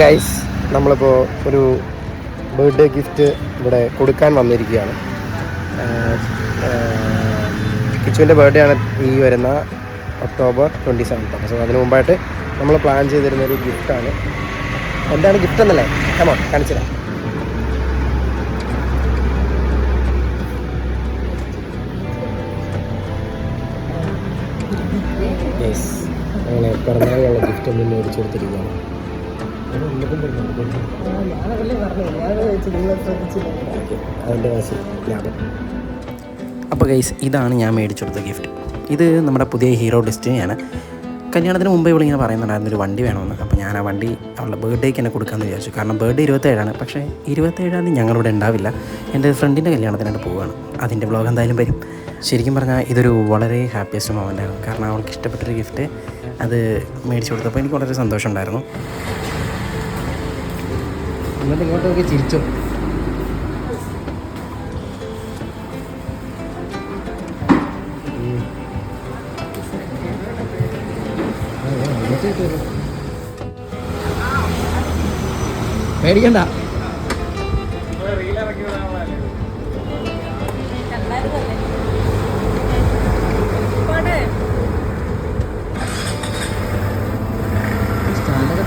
Guys നമ്മളിപ്പോൾ ഒരു birthday gift ഇവിടെ കൊടുക്കാൻ വന്നിരിക്കുകയാണ്. കിച്ചുവിന്റെ ബർത്ത്ഡേ ആണ് ഈ വരുന്ന ഒക്ടോബർ ട്വന്റി സെവൻത്ത് അപ്പോൾ സോ അതിന് മുമ്പായിട്ട് നമ്മൾ പ്ലാൻ ചെയ്തിരുന്ന ഒരു ഗിഫ്റ്റാണ് എന്താണ് ഗിഫ്റ്റ് എന്നല്ലേ? കമോ കാണിച്ചില്ല അങ്ങനെ പിറന്നാളുള്ള ഗിഫ്റ്റ് ഒന്നും മേടിച്ചു കൊടുത്തിരിക്കുകയാണ്. അപ്പോൾ ഗൈസ് ഇതാണ് ഞാൻ മേടിച്ചെടുത്ത ഗിഫ്റ്റ് ഇത് നമ്മുടെ പുതിയ ഹീറോ ഡെസ്റ്റിനിയാണ് കല്യാണത്തിന് മുമ്പേ ഇവളിങ്ങനെ പറയുന്നുണ്ടായിരുന്നു ഒരു വണ്ടി വേണമെന്ന്. അപ്പോൾ ഞാൻ ആ വണ്ടി അവളുടെ ബർത്ത്ഡേക്ക് എന്നെ കൊടുക്കാമെന്ന് വിചാരിച്ചു. കാരണം ബർത്ത്ഡേ ഇരുപത്തേഴാണ്. പക്ഷേ ഇരുപത്തേഴാം ഞങ്ങളിവിടെ ഉണ്ടാവില്ല. എന്റെ ഫ്രണ്ടിന്റെ കല്യാണത്തിനായിട്ട് പോവുകയാണ് അതിന്റെ ബ്ലോഗ് എന്തായാലും വരും. ശരിക്കും പറഞ്ഞാൽ ഇതൊരു വളരെ ഹാപ്പിയസ്റ്റ് ആണ് കാരണം അവൾക്ക് ഇഷ്ടപ്പെട്ടൊരു ഗിഫ്റ്റ് അത് മേടിച്ചു കൊടുത്തപ്പോൾ എനിക്ക് വളരെ സന്തോഷമുണ്ടായിരുന്നു. എന്നിട്ട് ഇങ്ങോട്ട് നോക്കി ചിരിച്ചു. പേടിക്കണ്ട. സ്റ്റാൻഡൊക്കെ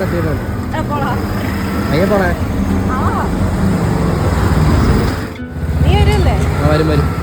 അയ്യ പോണേ വരും വരും.